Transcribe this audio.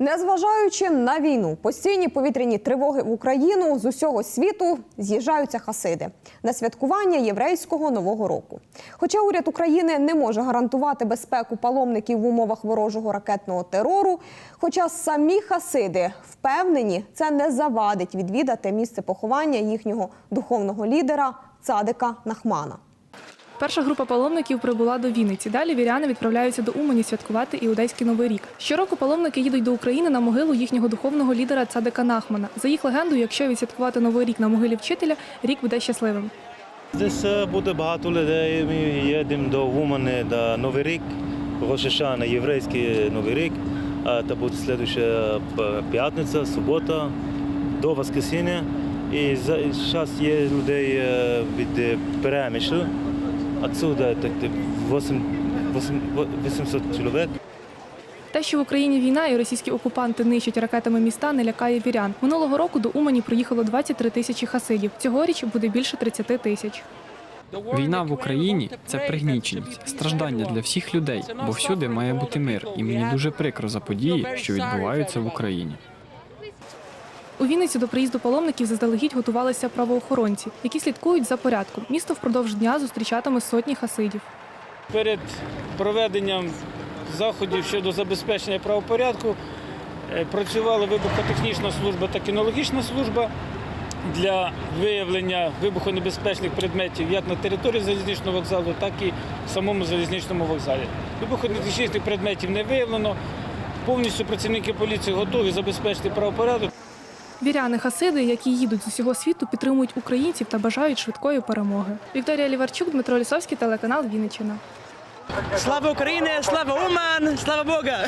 Незважаючи на війну, постійні повітряні тривоги в Україну з усього світу з'їжджаються хасиди на святкування єврейського нового року. Хоча уряд України не може гарантувати безпеку паломників в умовах ворожого ракетного терору, хоча самі хасиди впевнені, це не завадить відвідати місце поховання їхнього духовного лідера Цадика Нахмана. Перша група паломників прибула до Вінниці. Далі віряни відправляються до Умані святкувати іудейський новий рік. Щороку паломники їдуть до України на могилу їхнього духовного лідера Цадика Нахмана. За їх легендою, якщо відсвяткувати новий рік на могилі вчителя, рік буде щасливим. Здесь е, буде багато людей. Ми їдемо до Умани на Новий рік, Рошашана, єврейський Новий рік. А Це буде слідуюча п'ятниця, субота до Воскресіння. І зараз є людей е, від е, Перемишлю. Отсюда так, так, 8, 8, 800 чоловік. Те, що в Україні війна і російські окупанти нищать ракетами міста, не лякає вірян. Минулого року до Умані приїхало 23 тисячі хасидів. Цьогоріч буде більше 30 тисяч. Війна в Україні це пригніченість, страждання для всіх людей, бо всюди має бути мир, і мені дуже прикро за події, що відбуваються в Україні. У Вінниці до приїзду паломників заздалегідь готувалися правоохоронці, які слідкують за порядком. Місто впродовж дня зустрічатиме сотні хасидів. Перед проведенням заходів щодо забезпечення правопорядку е, працювала вибухотехнічна служба та кінологічна служба для виявлення вибухонебезпечних предметів як на території залізничного вокзалу, так і в самому залізничному вокзалі. Вибухонебезпечних предметів не виявлено. Повністю працівники поліції готові забезпечити правопорядок. Віряни хасиди, які їдуть з усього світу, підтримують українців та бажають швидкої перемоги. Вікторія Ліварчук, Дмитро Лісовський, телеканал Вінниччина. Слава Україні! Слава Уман! Слава Бога!